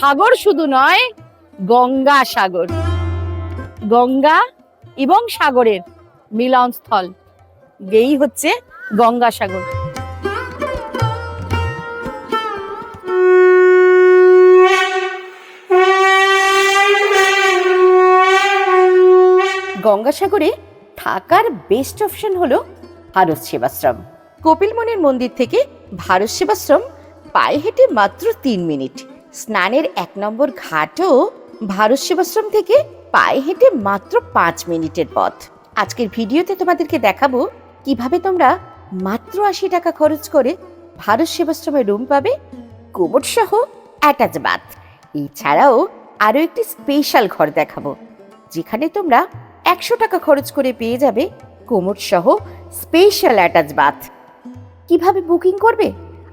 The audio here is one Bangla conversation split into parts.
সাগর শুধু নয়, গঙ্গা সাগর। গঙ্গা এবং সাগরের মিলনস্থল। এই হচ্ছে গঙ্গা সাগর। গঙ্গাসাগরে থাকার বেস্ট অপশন হলো ভারত সেবাশ্রম। কপিলমুনির মন্দির থেকে ভারত সেবাশ্রম পায়ে হেঁটে মাত্র তিন মিনিট। স্নানের এক নম্বর ঘাটও ভারত সেবাশ্রম থেকে পায়ে হেঁটে মাত্র পাঁচ মিনিটের পথ। আজকের ভিডিওতে তোমাদেরকে দেখাবো কীভাবে তোমরা মাত্র আশি টাকা খরচ করে ভারত সেবাশ্রমে রুম পাবে কোমর সহ অ্যাটাচ বাথ এছাড়াও আরও একটি স্পেশাল ঘর দেখাবো, যেখানে তোমরা একশো টাকা খরচ করে পেয়ে যাবে কোমর সহ স্পেশাল অ্যাটাচ বাথ কীভাবে বুকিং করবে?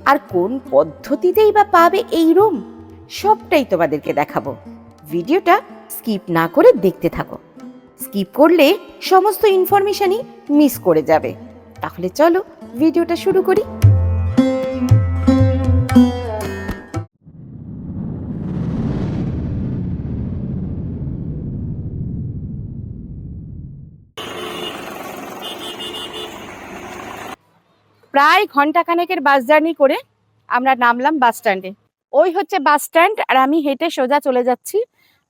আর কোন পদ্ধতিতেই বা পাবে এই রুম সবটাই তোমাদেরকে দেখাবো। ভিডিওটা স্কিপ না করে দেখতে থাকো। স্কিপ করলে সমস্ত ইনফরমেশনই মিস করে যাবে। তাহলে চলো ভিডিওটা শুরু করি। প্রায় ঘন্টাখানেকের বাস জার্নি করে আমরা নামলাম বাস স্ট্যান্ডে। ওই হচ্ছে বাস স্ট্যান্ড আর আমি হেঁটে সোজা চলে যাচ্ছি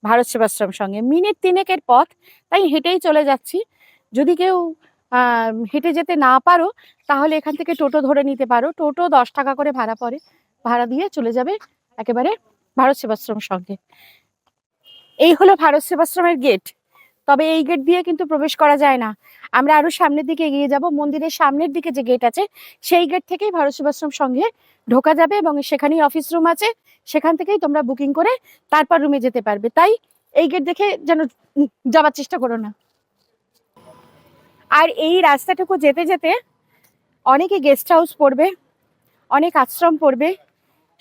ভারত সেবাশ্রম সঙ্গে। মিনিট তিনেকের পথ, তাই হেঁটেই চলে যাচ্ছি। যদি কেউ হেঁটে যেতে না পারো, তাহলে এখান থেকে টোটো ধরে নিতে পারো। টোটো দশ টাকা করে ভাড়া পড়ে, ভাড়া দিয়ে চলে যাবে একেবারে ভারত সেবাশ্রম সঙ্গে। এই হলো ভারত সেবাশ্রমের গেট তবে এই গেট দিয়ে কিন্তু প্রবেশ করা যায় না। আমরা আরও সামনের দিকে এগিয়ে যাব। মন্দিরের সামনের দিকে যে গেট আছে, সেই গেট থেকেই ভারত সেবাশ্রম সঙ্গে ঢোকা যাবে এবং সেখানেই অফিস রুম আছে। সেখান থেকেই তোমরা বুকিং করে তারপর রুমে যেতে পারবে। তাই এই গেট দেখে যেন যাবার চেষ্টা করো না। আর এই রাস্তাটুকু যেতে যেতে অনেকে গেস্ট হাউস পড়বে, অনেক আশ্রম পড়বে।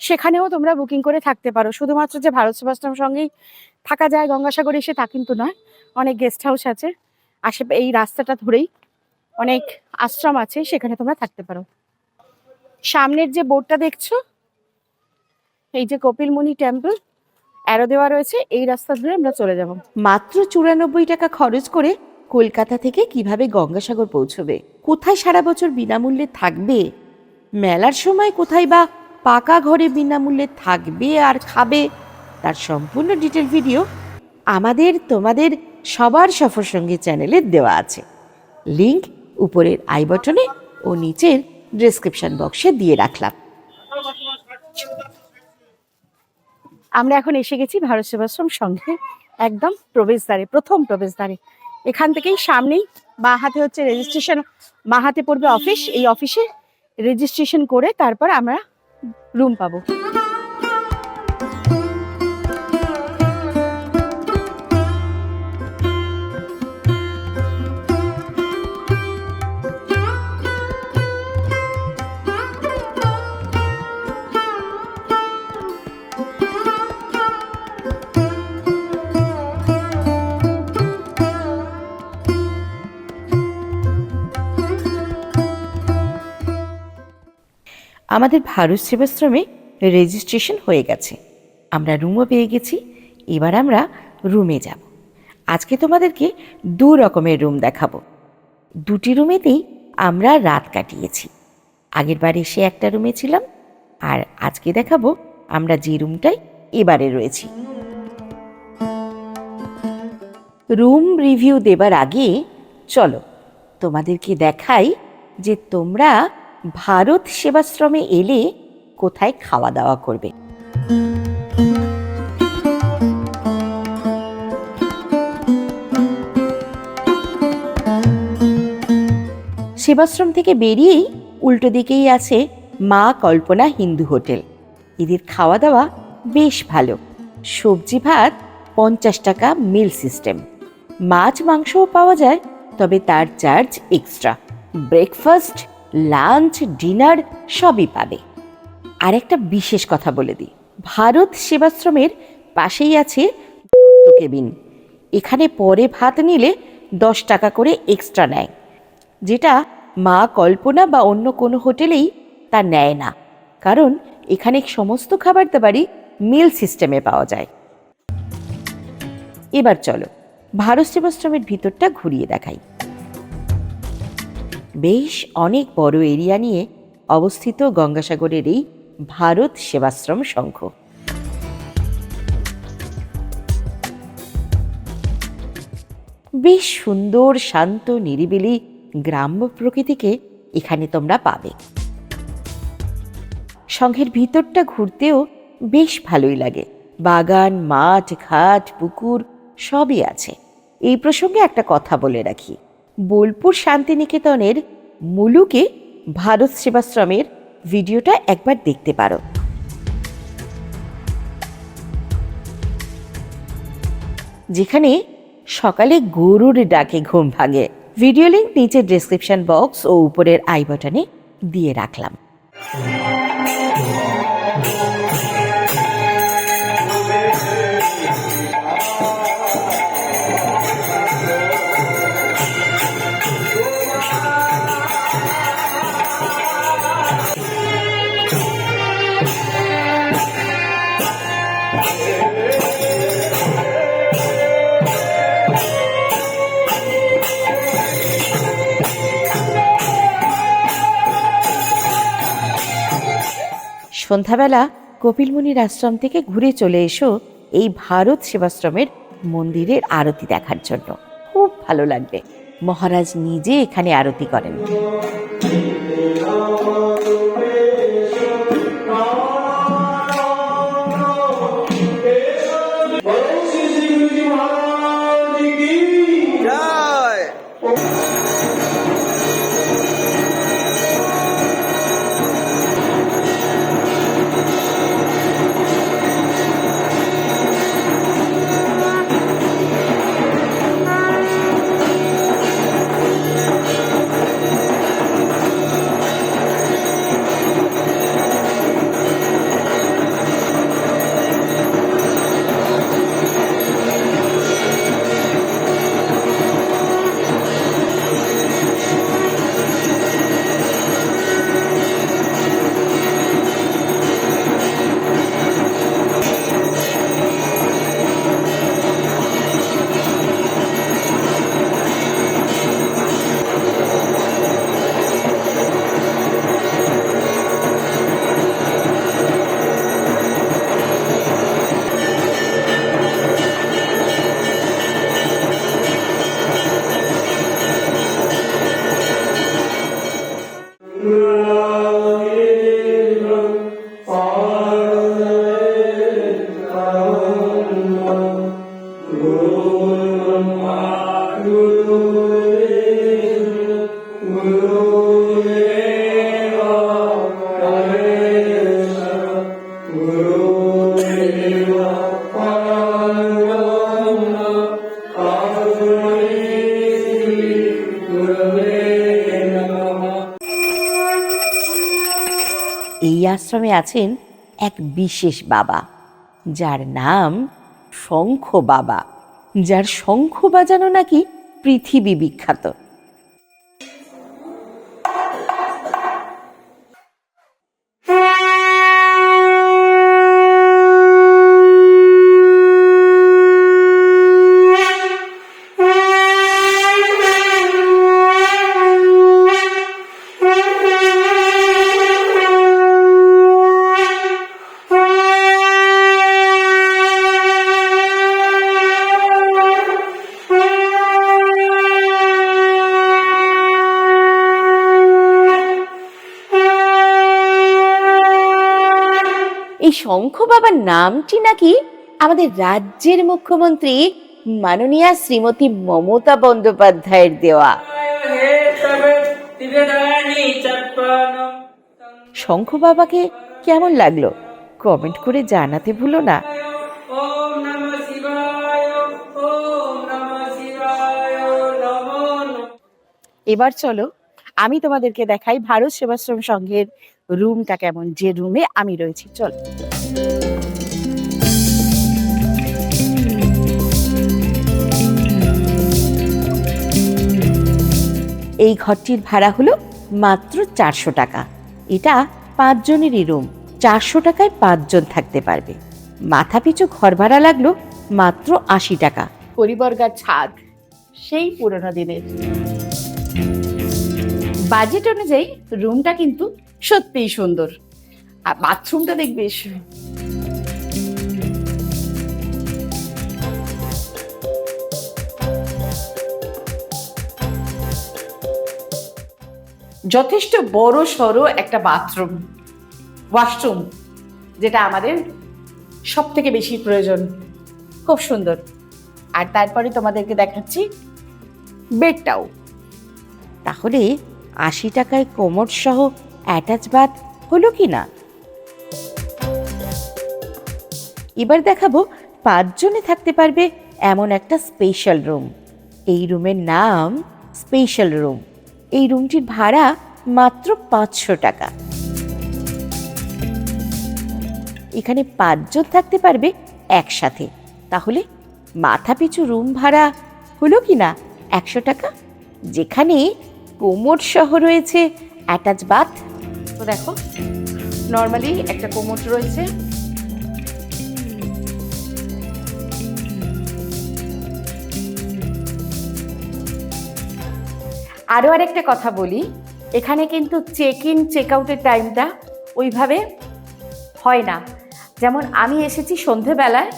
সেখানেও তোমরা বুকিং করে থাকতে পারো। শুধুমাত্র যে ভারত সেবাশ্রম সঙ্গেই থাকা যায় গঙ্গাসাগরে এসে তা কিন্তু নয়, অনেক গেস্ট হাউস আছে। আশে এই রাস্তাটা ধরেই অনেক আশ্রম আছে, সেখানে তোমরা থাকতে পারো। সামনের যে বোর্ডটা দেখছ, এই যে কপিলমুনি টেম্পল অ্যারো দেওয়া রয়েছে, এই রাস্তা ধরে আমরা চলে যাব। মাত্র চুরানব্বই টাকা খরচ করে কলকাতা থেকে কীভাবে গঙ্গাসাগর পৌঁছবে? কোথায় সারা বছর বিনামূল্যে থাকবে? মেলার সময় কোথায় বা পাকা ঘরে বিনামূল্যে থাকবে আর খাবে, তার সম্পূর্ণ ডিটেল ভিডিও আমাদের, তোমাদের, সবার সফর সঙ্গী চ্যানেলে দেওয়া আছে। লিংক উপরের আই বটনে ও নিচের ডেসক্রিপশন বক্সে দিয়ে রাখলাম। আমরা এখন এসে গেছি ভারত সেবাশ্রম সংঘে একদম প্রবেশদ্বারে, প্রথম প্রবেশদ্বারে। এখান থেকেই সামনেই বাঁ হাতে হচ্ছে রেজিস্ট্রেশন বাঁ হাতে পড়বে অফিস এই অফিসে রেজিস্ট্রেশন করে তারপর আমরা রুম পাবো। আমাদের ভারত সেবাশ্রমে রেজিস্ট্রেশন হয়ে গেছে। আমরা রুমও পেয়ে গেছি। এবার আমরা রুমে যাব। আজকে তোমাদেরকে দু রকমের রুম দেখাবো। দুটি রুমেতেই আমরা রাত কাটিয়েছি। আগের বার এসে একটা রুমে ছিলাম। আর আজকে দেখাবো আমরা যে রুমটায় এবারে রয়েছি। রুম রিভিউ দেবার আগে চলো তোমাদেরকে দেখাই যে তোমরা ভারত সেবাশ্রমে এলে কোথায় খাওয়া দাওয়া করবে? সেবাশ্রম থেকে বেরিয়েই উল্টো দিকেই আছে মা কল্পনা হিন্দু হোটেল। এদের খাওয়া দাওয়া বেশ ভালো। সবজি ভাত পঞ্চাশ টাকা মিল সিস্টেম। মাছ মাংসও পাওয়া যায়, তবে তার charge extra. Breakfast lunch, dinner সবই পাবে। আর একটা বিশেষ কথা বলে দিই। ভারত সেবাশ্রমের পাশেই আছে দত্ত কেবিন। এখানে পরে ভাত নিলে দশ টাকা করে এক্সট্রা নেয়। যেটা মা কল্পনা বা অন্য কোনো হোটেলেই তা নেয় না। কারণ এখানে সমস্ত খাবার দাবারই মিল সিস্টেমে পাওয়া যায়। এবার চলো ভারত সেবাশ্রমের ভিতরটা ঘুরিয়ে দেখাই। বেশ অনেক বড় এরিয়া নিয়ে অবস্থিত গঙ্গাসাগরের এই ভারত সেবাশ্রম সংঘ। বেশ সুন্দর, শান্ত, নিরিবিলি গ্রাম্য প্রকৃতিকে এখানে তোমরা পাবে। সংঘের ভিতরটা ঘুরতেও বেশ ভালোই লাগে। বাগান, মাঠ, ঘাট, পুকুর সবই আছে। এই প্রসঙ্গে একটা কথা বলে রাখি। বোলপুর শান্তিনিকেতনের মুলুকে ভারত সেবাশ্রমের ভিডিওটা একবার দেখতে পারো। যেখানে সকালে গরুর ডাকে ঘুম ভাঙে। ভিডিও লিঙ্ক নিচে ডেসক্রিপশন বক্স ও উপরের আই বাটনে দিয়ে রাখলাম। সন্ধ্যাবেলা কপিলমুনির আশ্রম থেকে ঘুরে চলে এসো এই ভারত সেবাশ্রমের মন্দিরের আরতি দেখার জন্য। খুব ভালো লাগবে। মহারাজ নিজে এখানে আরতি করেন। এই আশ্রমে আছেন এক বিশেষ বাবা যার নাম শঙ্খ বাবা। যার শঙ্খ বাজানো নাকি পৃথিবী বিখ্যাত। শঙ্খ বাবার নামটি নাকি আমাদের রাজ্যের মুখ্যমন্ত্রী মাননীয়া শ্রীমতী মমতা বন্দ্যোপাধ্যায়ের দেওয়া। শঙ্খ বাবাকে কেমন লাগল? কমেন্ট করে জানাতে ভুলো না। এবার চলো আমি তোমাদেরকে দেখাই ভারত সেবাশ্রম সংঘের রুমটা কেমন? যে রুমে আমি রয়েছি। চল। এই ঘরটির ভাড়া হলো মাত্র চারশো টাকা। এটা পাঁচজনেরই রুম। চারশো টাকায় পাঁচজন থাকতে পারবে। মাথা পিছু ঘর ভাড়া লাগল মাত্র আশি টাকা। পরিবর্গার ছাদ, সেই পুরোনো দিনের। বাজেট অনুযায়ী রুমটা কিন্তু সত্যিই সুন্দর। আর বাথরুমটা দেখবে যথেষ্ট বড় সড়ো একটা বাথরুম, ওয়াশরুম, যেটা আমাদের সব থেকে বেশি প্রয়োজন। খুব সুন্দর। আর তারপরে তোমাদেরকে দেখাচ্ছি বেডটাও। তাহলে আশি টাকায় কোমর সহ অ্যাটাচ বাথ হলো কি না? এবার দেখাবো পাঁচজনে থাকতে পারবে এমন একটা স্পেশাল রুম এই রুমের নাম স্পেশাল রুম এই রুমটির ভাড়া মাত্র পাঁচশো টাকা। এখানে পাঁচজন থাকতে পারবে একসাথে। তাহলে মাথা পিছু রুম ভাড়া হলো কি না? একশো টাকা? যেখানে কোমর সহ রয়েছে অ্যাটাচ বাথ তো দেখো নর্মালি একটা কোমর রয়েছে। আরও আরেকটা কথা বলি, এখানে কিন্তু চেক ইন চেক আউটের টাইমটা ওইভাবে হয় না। যেমন আমি এসেছি সন্ধেবেলায়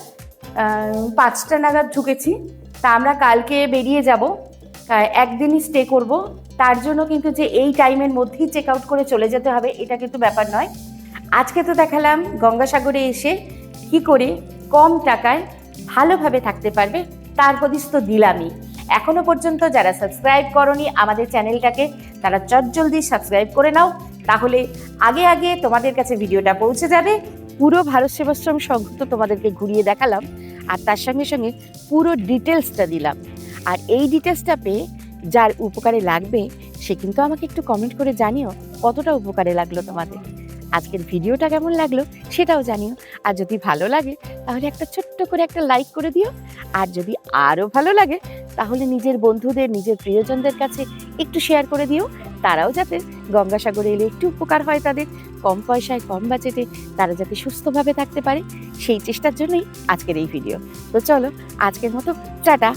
পাঁচটা নাগাদ ঢুকেছি, তা আমরা কালকে বেরিয়ে যাব একদিনই স্টে করব। তার জন্য কিন্তু যে এই টাইমের মধ্যেই চেক আউট করে চলে যেতে হবে, এটা কিন্তু ব্যাপার নয়। আজকে তো দেখালাম গঙ্গাসাগরে এসে কি করে কম টাকায় ভালোভাবে থাকতে পারবে, তার হদিস তো দিলামই। এখনও পর্যন্ত যারা সাবস্ক্রাইব করনি আমাদের চ্যানেলটাকে, তারা চটজলদি সাবস্ক্রাইব করে নাও, তাহলে আগে আগে তোমাদের কাছে ভিডিওটা পৌঁছে যাবে। পুরো ভারত সেবাশ্রম সংঘ তো তোমাদেরকে ঘুরিয়ে দেখালাম, আর তার সঙ্গে সঙ্গে পুরো ডিটেলসটা দিলাম। আর এই ডিটেলসটা পেয়ে যার উপকারে লাগবে, সে কিন্তু আমাকে একটু কমেন্ট করে জানিও কতটা উপকারে লাগল তোমাদের। আজকের ভিডিওটা কেমন লাগল সেটাও জানিও। আর যদি ভালো লাগে, তাহলে একটা ছোট্ট করে একটা লাইক করে দিও। আর যদি আরও ভালো লাগে, তাহলে নিজের বন্ধুদের, নিজের প্রিয়জনদের কাছে একটু শেয়ার করে দিও। তারাও যাতে গঙ্গাসাগরে এলে একটু উপকার হয় তাদের। কম পয়সায় কম বাজেটে তারা যাতে সুস্থভাবে থাকতে পারে, সেই চেষ্টার জন্যই আজকের এই ভিডিও তো চলো, আজকের মতো, টাটা।